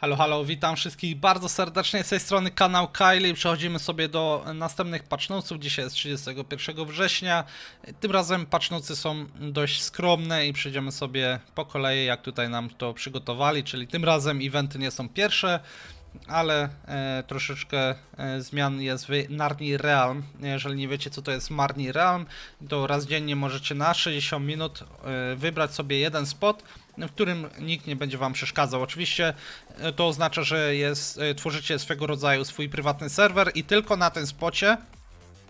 Halo, halo, witam wszystkich bardzo serdecznie z tej strony kanał Kylie. Przechodzimy sobie do następnych patchnotesów. Dzisiaj jest 31 września. Tym razem patchnoty są dość skromne i przejdziemy sobie po kolei, jak tutaj nam to przygotowali. Czyli tym razem eventy nie są pierwsze, ale e, troszeczkę e, zmian jest w Narni Realm. Jeżeli nie wiecie, co to jest Marni Realm, to raz dziennie możecie na 60 minut e, wybrać sobie jeden spot, w którym nikt nie będzie wam przeszkadzał. Oczywiście e, to oznacza, że jest, e, tworzycie swego rodzaju swój prywatny serwer i tylko na tym spocie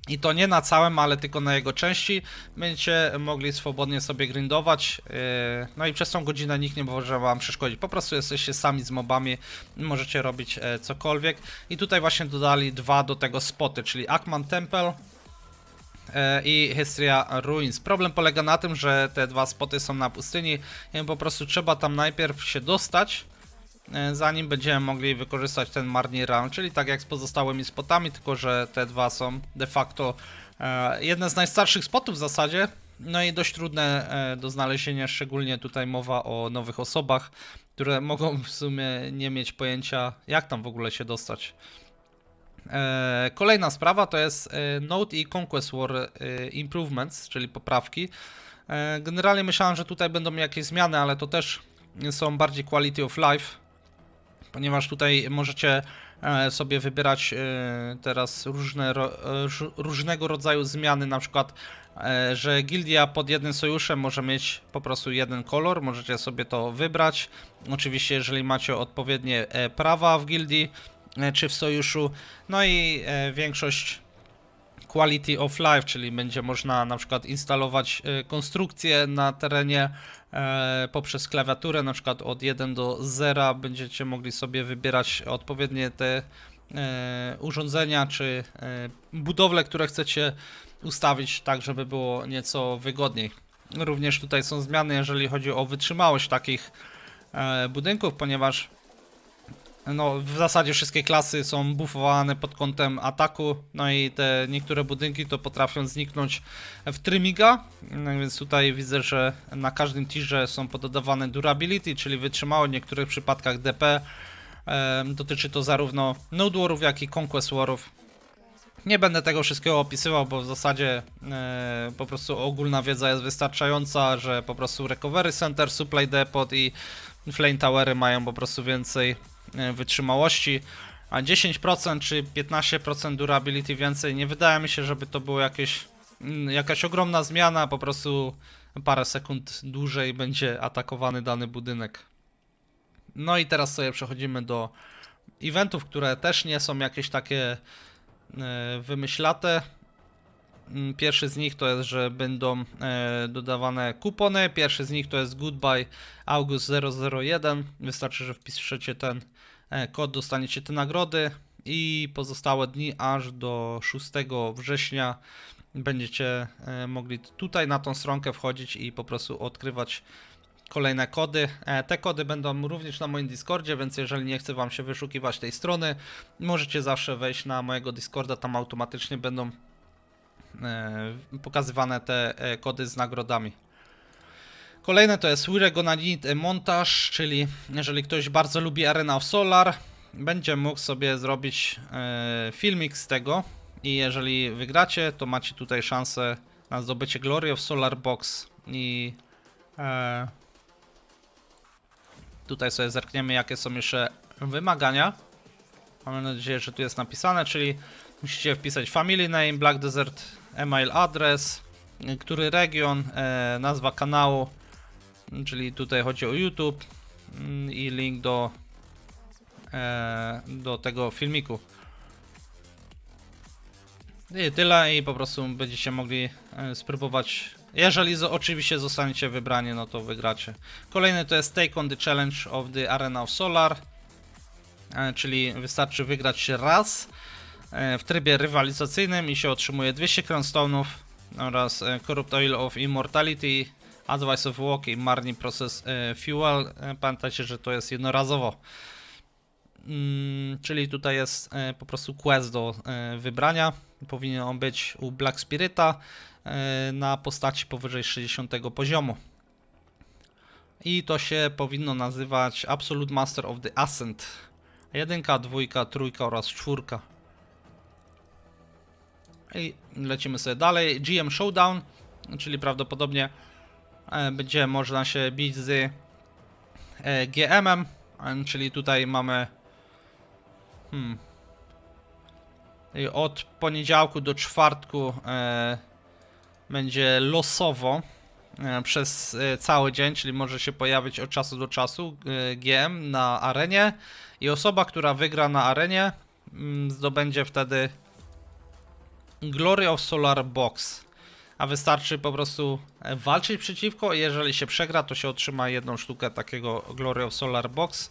i to nie na całym, ale tylko na jego części będziecie mogli swobodnie sobie grindować. yy, No i przez tą godzinę nikt nie może wam przeszkodzić. Po prostu jesteście sami z mobami, możecie robić e, cokolwiek. I tutaj właśnie dodali dwa do tego spoty, czyli Akman Temple e, i Hystria Ruins. Problem polega na tym, że te dwa spoty są na pustyni i po prostu trzeba tam najpierw się dostać, zanim będziemy mogli wykorzystać ten Marni Realm, czyli tak jak z pozostałymi spotami, tylko że te dwa są de facto e, jedne z najstarszych spotów w zasadzie, no i dość trudne e, do znalezienia, szczególnie tutaj mowa o nowych osobach, które mogą w sumie nie mieć pojęcia jak tam w ogóle się dostać. E, Kolejna sprawa to jest e, Node i Conquest War e, Improvements, czyli poprawki. E, Generalnie myślałem, że tutaj będą jakieś zmiany, ale to też są bardziej quality of life, ponieważ tutaj możecie e, sobie wybierać e, teraz różne, różnego rodzaju zmiany, na przykład, e, że gildia pod jednym sojuszem może mieć po prostu jeden kolor, możecie sobie to wybrać. Oczywiście, jeżeli macie odpowiednie prawa w gildii czy w sojuszu, no i większość quality of life, czyli będzie można na przykład instalować konstrukcje na terenie poprzez klawiaturę, na przykład od 1 do 0 będziecie mogli sobie wybierać odpowiednie te e, urządzenia czy e, budowle, które chcecie ustawić tak, żeby było nieco wygodniej. Również tutaj są zmiany, jeżeli chodzi o wytrzymałość takich e, budynków, ponieważ no, w zasadzie wszystkie klasy są buffowane pod kątem ataku, no i te niektóre budynki to potrafią zniknąć w trymiga, no więc tutaj widzę, że na każdym tirze są pododawane durability, czyli wytrzymałość, w niektórych przypadkach DP. Em, dotyczy to zarówno Node Warów, jak i Conquest Warów. Nie będę tego wszystkiego opisywał, bo w zasadzie e, po prostu ogólna wiedza jest wystarczająca, że po prostu Recovery Center, Supply Depot i Flame Towery mają po prostu więcej e, wytrzymałości, a 10% czy 15% durability więcej nie wydaje mi się, żeby to było jakieś, mm, jakaś ogromna zmiana, po prostu parę sekund dłużej będzie atakowany dany budynek. No i teraz sobie przechodzimy do eventów, które też nie są jakieś takie e, wymyślate. Mm, Pierwszy z nich to jest, że będą e, dodawane kupony. Pierwszy z nich to jest Goodbye August 001. Wystarczy, że wpiszecie ten e, kod, dostaniecie te nagrody i pozostałe dni aż do 6 września będziecie e, mogli tutaj na tą stronkę wchodzić i po prostu odkrywać kolejne kody. E, Te kody będą również na moim Discordzie, więc jeżeli nie chce Wam się wyszukiwać tej strony, możecie zawsze wejść na mojego Discorda, tam automatycznie będą e, pokazywane te e, kody z nagrodami. Kolejne to jest a montage, czyli jeżeli ktoś bardzo lubi Arena of Solar, będzie mógł sobie zrobić e, filmik z tego i jeżeli wygracie, to macie tutaj szansę na zdobycie Glory of Solar Box i e, tutaj sobie zerkniemy jakie są jeszcze wymagania. Mam nadzieję, że tu jest napisane, czyli musicie wpisać family name, Black Desert email address, y, który region, e, nazwa kanału, czyli tutaj chodzi o YouTube mm, i link do, e, do tego filmiku. I tyle i po prostu będziecie mogli e, spróbować. Jeżeli oczywiście zostaniecie wybrani, no to wygracie. Kolejny to jest Take on the Challenge of the Arena of Solar, e, czyli wystarczy wygrać raz w trybie rywalizacyjnym i się otrzymuje 200 crownstone'ów oraz Corrupt Oil of Immortality, Advice of Walk i Marni Process e, Fuel. E, Pamiętajcie, że to jest jednorazowo. Mm, czyli tutaj jest e, po prostu quest do wybrania. Powinien on być u Black Spirita na postaci powyżej 60 poziomu. I to się powinno nazywać Absolute Master of the Ascent. Jedynka, dwójka, trójka oraz czwórka. I lecimy sobie dalej. GM Showdown, czyli prawdopodobnie e, będzie można się bić z e, GM-em, e, czyli tutaj mamy hmm, od poniedziałku do czwartku będzie losowo przez cały dzień, czyli może się pojawić od czasu do czasu GM na arenie i osoba, która wygra na arenie mm, zdobędzie wtedy Glory of Solar Box. A wystarczy po prostu e, walczyć przeciwko jeżeli się przegra, to się otrzyma jedną sztukę takiego Glory of Solar Box.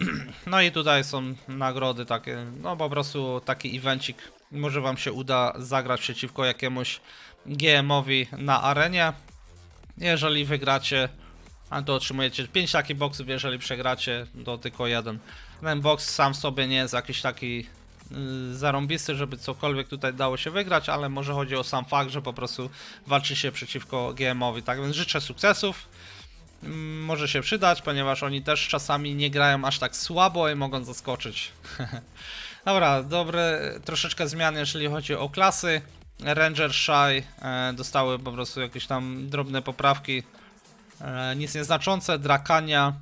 No i tutaj są nagrody takie, no po prostu taki evencik. Może wam się uda zagrać przeciwko jakiemuś GM-owi na arenie. Jeżeli wygracie, to otrzymujecie 5 takich boxów, jeżeli przegracie, to tylko jeden. Ten box sam w sobie nie jest jakiś taki zarąbisty, żeby cokolwiek tutaj dało się wygrać, ale może chodzi o sam fakt, że po prostu walczy się przeciwko GM-owi. Tak więc życzę sukcesów. Mm, Może się przydać, ponieważ oni też czasami nie grają aż tak słabo i mogą zaskoczyć. Dobra, dobre troszeczkę zmian, jeżeli chodzi o klasy. Ranger Shy e, dostały po prostu jakieś tam drobne poprawki, e, nic nieznaczące. Drakania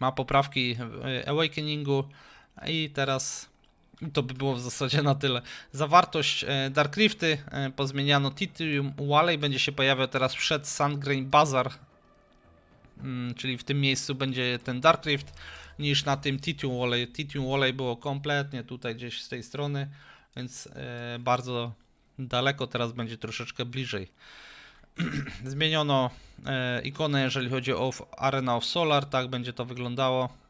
ma poprawki e, Awakeningu i teraz to by było w zasadzie na tyle. Zawartość e, Dark Rifty e, pozmieniano Titium Walley będzie się pojawiał teraz przed Sandgrain Bazaar Mm, czyli w tym miejscu będzie ten Dark Rift niż na tym Titium Walley. Titium Walley było kompletnie tutaj gdzieś z tej strony, więc e, bardzo daleko, teraz będzie troszeczkę bliżej. Zmieniono ikonę, jeżeli chodzi o Arena of Solar, tak będzie to wyglądało.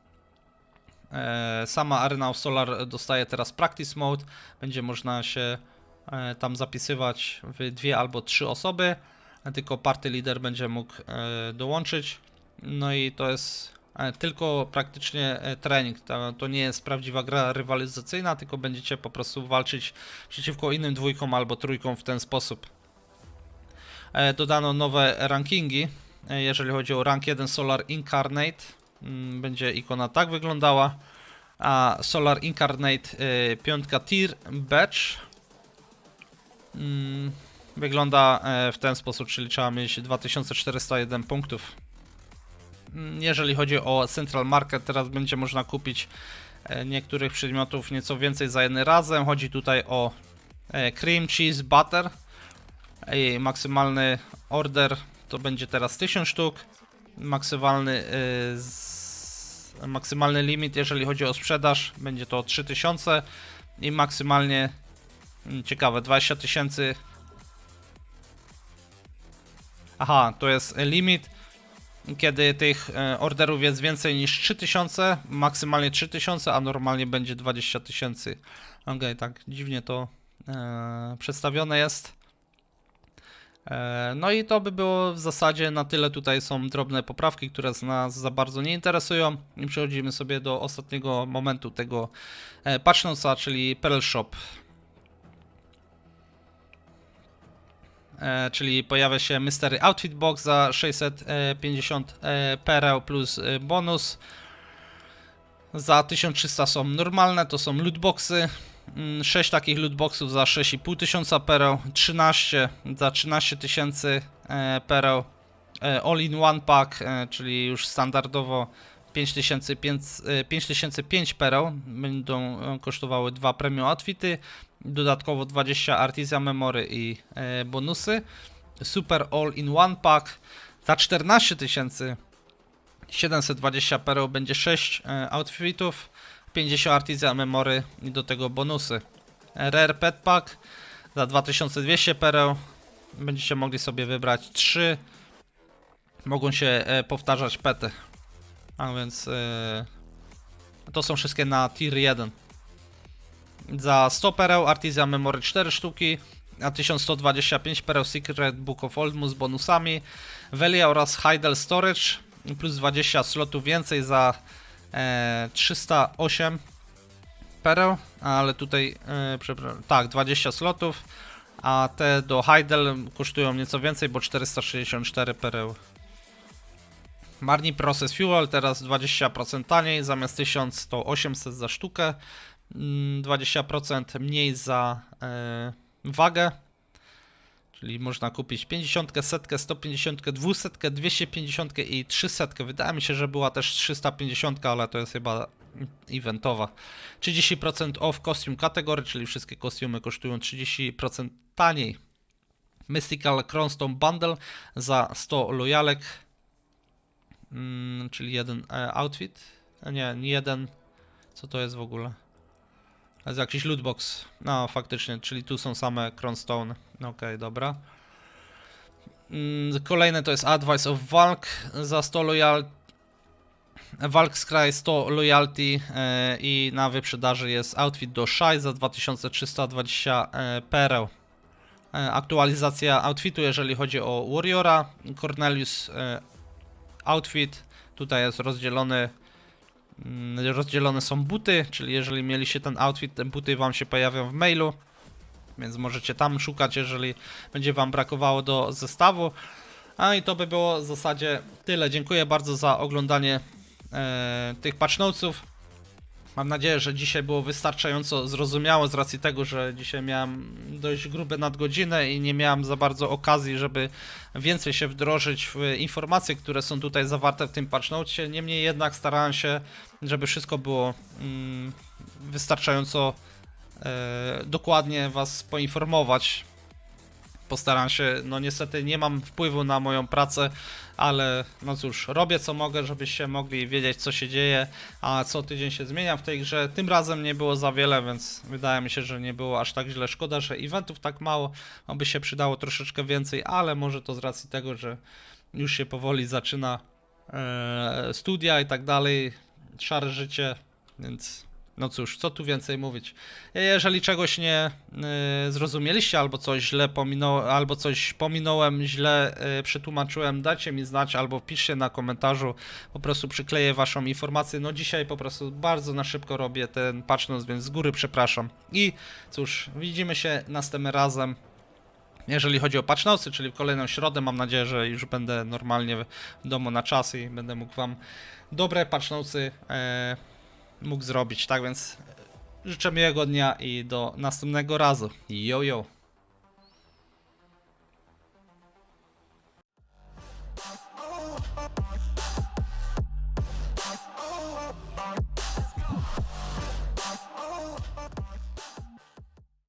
E, sama Arena of Solar dostaje teraz Practice Mode, będzie można się e, tam zapisywać w dwie albo trzy osoby, a tylko party leader będzie mógł e, dołączyć. No i to jest e, tylko praktycznie e, trening. To, nie jest prawdziwa gra rywalizacyjna, tylko będziecie po prostu walczyć przeciwko innym dwójkom albo trójkom w ten sposób. E, Dodano nowe rankingi. E, Jeżeli chodzi o rank 1 Solar Incarnate, będzie ikona tak wyglądała. A Solar Incarnate e, piątka Tier Badge mm, wygląda e, w ten sposób, czyli trzeba mieć 2401 punktów. Mm, Jeżeli chodzi o Central Market, teraz będzie można kupić e, niektórych przedmiotów nieco więcej za jednym razem. Chodzi tutaj o e, cream cheese butter. I maksymalny order to będzie teraz 1000 sztuk. Maksymalny, z, maksymalny limit, jeżeli chodzi o sprzedaż, będzie to 3000 i maksymalnie mm, ciekawe 20 tysięcy. Aha, to jest limit kiedy tych e, orderów jest więcej niż 3000, maksymalnie 3000, a normalnie będzie 20 tysięcy. Okej, tak dziwnie to e, przedstawione jest. E, no i to by było w zasadzie na tyle. Tutaj są drobne poprawki, które nas za bardzo nie interesują. I przechodzimy sobie do ostatniego momentu tego e, patch czyli Pearl Shop. E, czyli pojawia się Mystery Outfit Box za 650 e, pereł plus bonus. Za 1300 są normalne, to są lootboxy. 6 takich lootboxów za 6,5 tysiąca pereł, 13 za 13 tysięcy e, pereł. All in one pack, e, czyli już standardowo 5005 e, 5005 pereł. Będą kosztowały dwa premium outfity. Dodatkowo 20 Artisan Memory i bonusy. Super All in One Pack za 14 tysięcy 720 pereł będzie 6 e, outfitów, 50 Artisan Memory i do tego bonusy. Rare Pet Pack za 2200 pereł będziecie mogli sobie wybrać 3. Mogą się e, powtarzać pety. A więc e, to są wszystkie na tier 1. Za 100 pereł Artisan Memory 4 sztuki, a 1125 pereł Secret Book of Oldmu z bonusami, Velia oraz Heidel Storage plus 20 slotów więcej za 308 pereł, ale tutaj e, przepraszam, tak 20 slotów, a te do Heidel kosztują nieco więcej, bo 464 pereł. Marni Process Fuel teraz 20% taniej, zamiast 1000 to 800 za sztukę, mm, 20% mniej za e, wagę, czyli można kupić 50, setkę, 150, 200, 250 i 300. Wydaje mi się, że była też 350, ale to jest chyba eventowa. 30% off costume kategory, czyli wszystkie kostiumy kosztują 30% taniej. Mystical Crownstone Bundle za 100 lojalek, mm, czyli jeden e, outfit. E, Nie, nie jeden. Co to jest w ogóle? To jest jakiś lootbox. No, faktycznie, czyli tu są same Crownstone. Okej, dobra. Mm, Kolejne to jest Advice of Valk za 100 loyal. Valk Scry 100 loyalty e, i na wyprzedaży jest outfit do Shy za 2320 e, pereł. E, aktualizacja outfitu, jeżeli chodzi o Warriora. Cornelius outfit. Tutaj jest rozdzielony. Mm, Rozdzielone są buty, czyli jeżeli mieliście ten outfit, te buty wam się pojawią w mailu. Więc możecie tam szukać, jeżeli będzie wam brakowało do zestawu. A i to by było w zasadzie tyle. Dziękuję bardzo za oglądanie e, tych patch notesów. Mam nadzieję, że dzisiaj było wystarczająco zrozumiałe z racji tego, że dzisiaj miałem dość grube nadgodzinę i nie miałem za bardzo okazji, żeby więcej się wdrożyć w informacje, które są tutaj zawarte w tym patch notesie. Niemniej jednak starałem się, żeby wszystko było mm, wystarczająco e, dokładnie Was poinformować. Postaram się, no niestety nie mam wpływu na moją pracę, ale no cóż, robię co mogę, żebyście mogli wiedzieć co się dzieje, a co tydzień się zmienia w tej grze. Tym razem nie było za wiele, więc wydaje mi się, że nie było aż tak źle. Szkoda, że eventów tak mało, by się przydało troszeczkę więcej, ale może to z racji tego, że już się powoli zaczyna e, studia i tak dalej, szare życie, więc no cóż, co tu więcej mówić. Jeżeli czegoś nie y, zrozumieliście, albo coś źle pominąłem, albo coś pominąłem, źle y, przetłumaczyłem, dajcie mi znać, albo piszcie na komentarzu, po prostu przykleję waszą informację. No dzisiaj po prostu bardzo na szybko robię ten notes, więc z góry przepraszam. I cóż, widzimy się następnym razem. Jeżeli chodzi o patch czyli w kolejną środę, mam nadzieję, że już będę normalnie w domu na czas i będę mógł wam dobre patch e, mógł zrobić. Tak więc życzę miłego dnia i do następnego razu. Yo yo.